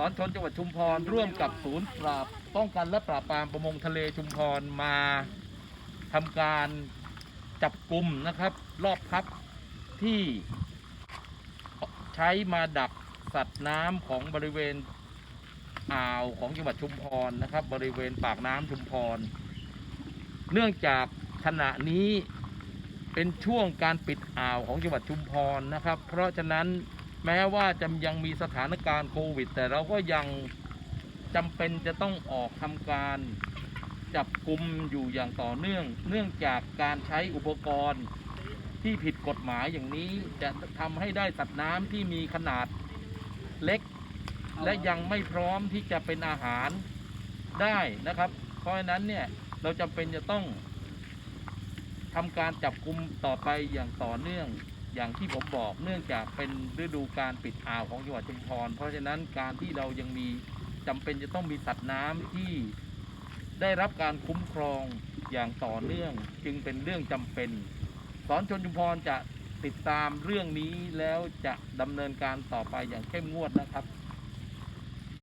สอนชนจังหวัดชุมพรร่วมกับศูนย์ปราบป้องกันและปราบปรามประมงทะเลชุมพรมาทำการจับกลุ่มนะครับ รอบพับที่ใช้มาดักสัตว์น้ำของบริเวณอ่าวของจังหวัดชุมพรนะครับ บริเวณปากน้ำชุมพร เนื่องจากขณะนี้เป็นช่วงการปิดอ่าวของจังหวัดชุมพรนะครับ เพราะฉะนั้น แม้ว่าจะยังมีสถานการณ์โควิด แต่เราก็ยังจำเป็นจะต้องออกทำการจับกลุ่มอยู่อย่างต่อเนื่อง เนื่องจากการใช้อุปกรณ์ที่ผิดกฎหมายอย่างนี้จะทำให้ได้สัตว์น้ำที่มีขนาดเล็ก และยังไม่พร้อมที่จะเป็นอาหารได้นะครับ เพราะฉะนั้นเนี่ยเราจำเป็นจะต้องทำการจับกลุ่มต่อไปอย่างต่อเนื่อง อย่างที่ผมบอกเนื่องจากเป็นฤดูการปิดอ่าวของจังหวัดชุมพร เพราะฉะนั้นการที่เรายังมีจำเป็นจะต้องมีสัตว์น้ำที่ได้รับการคุ้มครองอย่างต่อเนื่องจึงเป็นเรื่องจำเป็น สอนชนชุมพรจะติดตามเรื่องนี้แล้วจะดำเนินการต่อไปอย่างเข้มงวดนะครับ